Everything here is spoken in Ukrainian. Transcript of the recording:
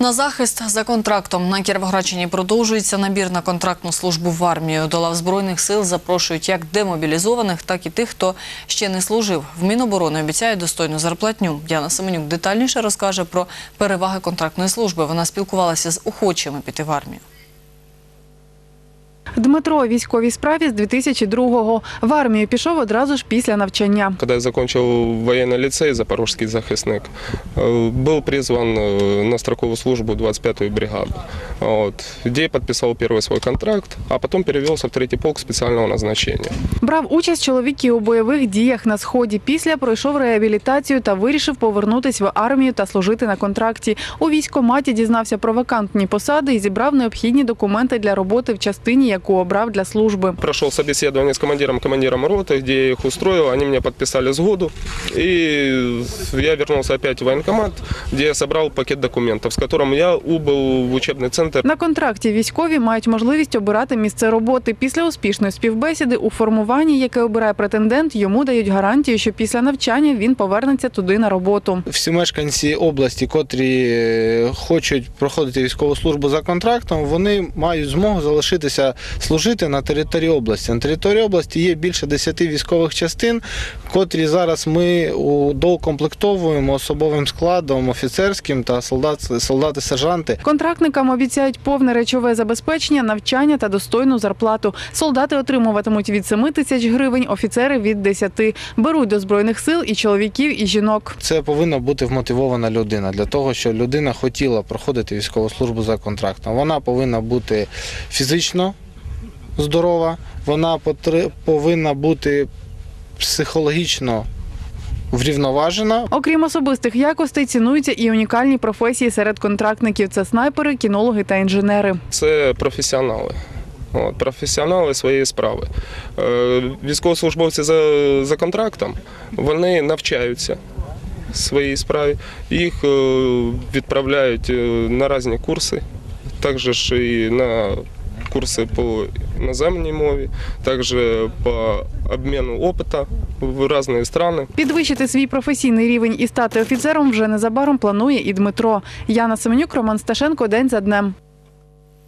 На захист за контрактом на Кіровоградщині продовжується набір на контрактну службу в армію. До лав збройних сил запрошують як демобілізованих, так і тих, хто ще не служив. В Міноборони обіцяють достойну зарплатню. Діана Семенюк детальніше розкаже про переваги контрактної служби. Вона спілкувалася з охочими піти в армію. Дмитро у військовій справі з 2002-го. В армію пішов одразу ж після навчання. Когда я закончил военный лицей, Запорожский захисник, э, был призван э, на строковую службу в 25-ю бригаду, вот, где я подписал первый свой контракт, а потом перевелся в третий полк специального назначения. Брав участь чоловік і у бойових діях на сході. Після пройшов реабілітацію та вирішив повернутись в армію та служити на контракті. У військкоматі дізнався про вакантні посади і зібрав необхідні документи для роботи в частині, яку обрав для служби. Прошел собеседование с командиром командиром роты, где я их устроил, они мне подписали сгоду, и я вернулся опять в военкомат, где я собрал пакет документов, с которым я убыл в учебный центр. На контракті військові мають можливість обирати місце роботи. Після успішної співбесіди у формуванні, яке обирає претендент, йому дають гарантію, що після навчання він повернеться туди на роботу. всі мешканці області, котрі е, хочуть проходити військову службу за контрактом, вони мають змогу залишитися служити на території області. На території області є більше 10 військових частин, котрі зараз ми доукомплектовуємо особовим складом, офіцерським та солдат, солдати-сержанти. Контрактникам обіцяють повне речове забезпечення, навчання та достойну зарплату. Солдати отримуватимуть від 7 тисяч гривень, офіцери від 10. Беруть до збройних сил і чоловіків, і жінок. Це повинна бути вмотивована людина для того, щоб людина хотіла проходити військову службу за контрактом. Вона повинна бути фізично здорова, вона повинна бути психологічно врівноважена. Окрім особистих якостей, цінуються і унікальні професії серед контрактників. Це снайпери, кінологи та інженери. Це професіонали. От, професіонали своєї справи. Е, Військовослужбовці за, за контрактом вони навчаються своїй справі. Їх е, відправляють е, на різні курси, також і на курси по наземній мові, також по обміну опиту в різні країни. Підвищити свій професійний рівень і стати офіцером вже незабаром планує і Дмитро. Яна Семенюк, Роман Сташенко. День за днем.